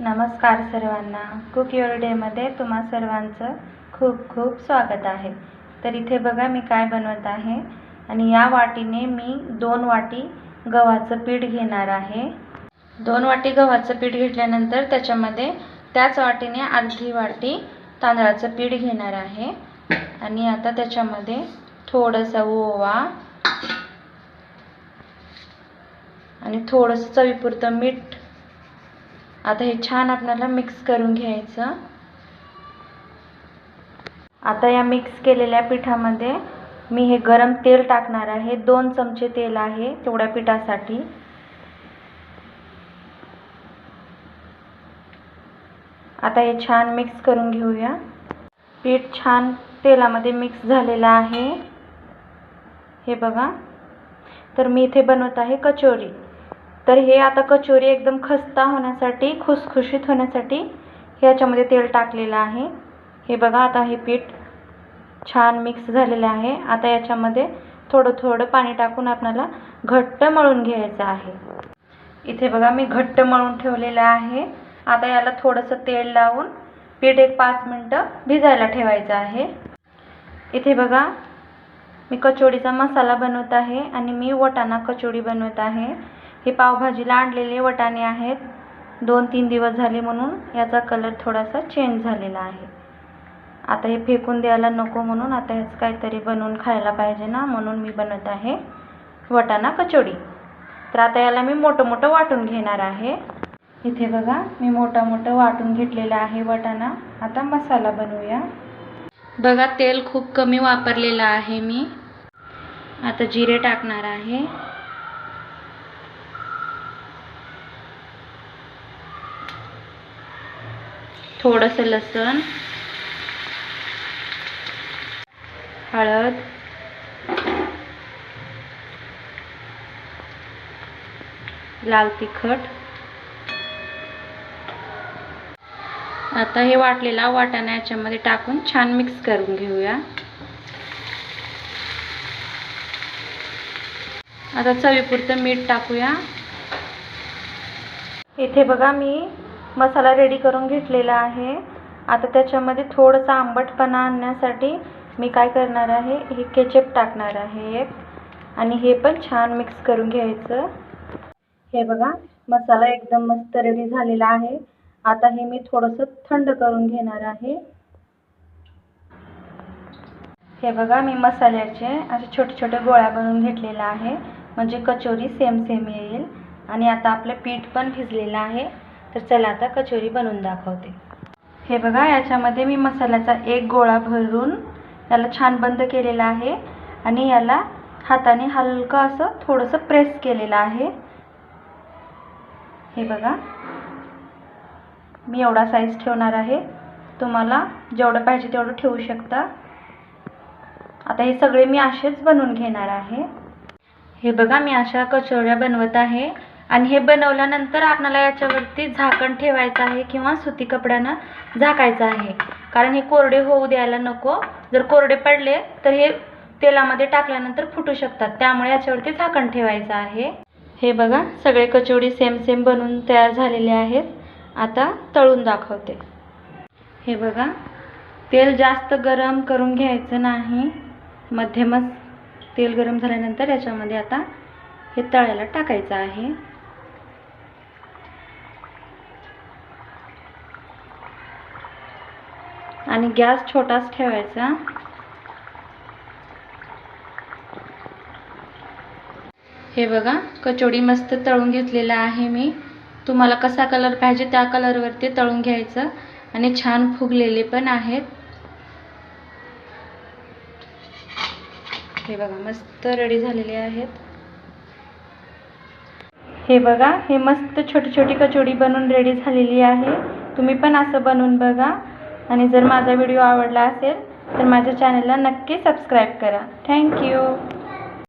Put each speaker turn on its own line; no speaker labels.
नमस्कार सर्वांना. Cook your डेमध्ये तुम्हा सर्वांचं खूप खूप स्वागत आहे. तर इथे बघा मी काय बनवत आहे. आणि या वाटीने मी दोन वाटी गव्हाचं पीठ घेणार आहे. दोन वाटी गव्हाचं पीठ घेतल्यानंतर त्याच्यामध्ये त्याच वाटीने अर्धी वाटी तांदळाचं पीठ घेणार आहे. आणि आता त्याच्यामध्ये थोडंसं ओवा आणि थोडंसं चवीपुरतं मीठ आता हे छान आपल्याला मिक्स करून घ्यायचं. आता या मिक्स केलेल्या पिठामध्ये मी हे गरम तेल टाकणार आहे. दोन चमचे तेल आहे तेवढ्या पिठासाठी. आता हे छान मिक्स करून घेऊया. पीठ छान तेलामध्ये मिक्स झालेलं आहे. हे बघा. तर मी इथे बनवत आहे कचोरी. तर हे आता कचोरी एकदम खस्ता होण्यासाठी खुसखुशीत होण्यासाठी ह्याच्यामध्ये तेल टाकलेलं आहे. हे बघा आता हे पीठ छान मिक्स झालेलं आहे. आता याच्यामध्ये थोडं थोडं पाणी टाकून आपल्याला घट्ट मळून घ्यायचं आहे. इथे बघा मी घट्ट मळून ठेवलेलं आहे. आता याला थोडंसं तेल लावून पीठ एक पाच मिनटं भिजायला ठेवायचं आहे. इथे बघा मी कचोडीचा मसाला बनवत आहे आणि मी वटाणा कचोडी बनवत आहे. हे पावभाजीला आणलेले वटाणे आहेत. दोन तीन दिवस झाले म्हणून याचा कलर थोडासा चेंज झालेला आहे. आता हे फेकून द्यायला नको म्हणून आता ह्याच काहीतरी बनवून खायला पाहिजे ना म्हणून मी बनवत आहे वटाणा कचोडी. तर आता याला मी मोठं मोठं वाटून घेणार आहे. इथे बघा मी मोठं मोठं वाटून घेतलेलं आहे वटाणा. आता मसाला बनवूया. बघा तेल खूप कमी वापरलेलं आहे मी. आता जिरे टाकणार आहे. थोडंसं लसण हळद लाल तिखट. आता हे वाटलेला वाटाणा याच्यामध्ये टाकून छान मिक्स करून घेऊया. आता चवीपुरतं मीठ टाकूया. इथे बघा मी मसाला रेडी करून घेतलेला आहे. आता त्याच्यामध्ये थोडंसं आंबटपणा आणण्यासाठी मी काय करणार आहे हे केचप टाकणार आहे. एक आणि हे पण छान मिक्स करून घ्यायचं. हे बघा मसाला एकदम मस्त रेडी झालेला आहे. आता हे मी थोडंसं थंड करून घेणार आहे. हे बघा मी मसाल्याचे असे छोटे छोटे गोळ्या बनवून घेतलेला आहे. म्हणजे कचोरी सेम सेम येईल. आणि आता आपलं पीठ पण भिजलेलं आहे. तर चला आता कचोरी बनवून दाखवते. हे बघा याच्यामध्ये मी मसाल्याचा एक गोळा भरून याला छान बंद केलेला आहे आणि याला हाताने हलकं असं थोडंसं प्रेस केलेलं आहे. हे बघा. मी एवढा साईज ठेवणार आहे. तुम्हाला जेवढं पाहिजे तेवढं ठेवू शकता. आता हे सगळे मी असेच बनवून घेणार आहे. हे बघा मी अशा कचोऱ्या बनवत आहे. आणि हे बनवल्यानंतर आपल्याला याच्यावरती झाकण ठेवायचं आहे किंवा सुती कपड्यानं झाकायचं आहे. कारण हे कोरडे होऊ द्यायला नको. जर कोरडे पडले तर हे तेलामध्ये टाकल्यानंतर फुटू शकतात. त्यामुळे याच्यावरती झाकण ठेवायचं आहे. हे बघा सगळे कचोडी सेम सेम बनवून तयार झालेले आहेत. आता तळून दाखवते. हे बघा तेल जास्त गरम करून घ्यायचं नाही. मध्यमच तेल गरम झाल्यानंतर याच्यामध्ये आता हे तळायला टाकायचं आहे. आणि गॅस छोटाच ठेवायचा. हे बघा कचोडी मस्त तळून घेतलेला आहे मी. तुम्हाला कसा कलर पाहिजे त्या कलरवरती तळून घ्यायचं. आणि छान फुगलेले पण आहेत. हे बघा मस्त रेडी झालेले आहेत. हे बघा हे मस्त छोटी छोटी कचोडी बनवून रेडी झालेली आहे. तुम्ही पण असं बनवून बघा. आणि जर माझा व्हिडिओ आवडला असेल तर माझ्या चॅनलला नक्की सबस्क्राईब करा. थँक्यू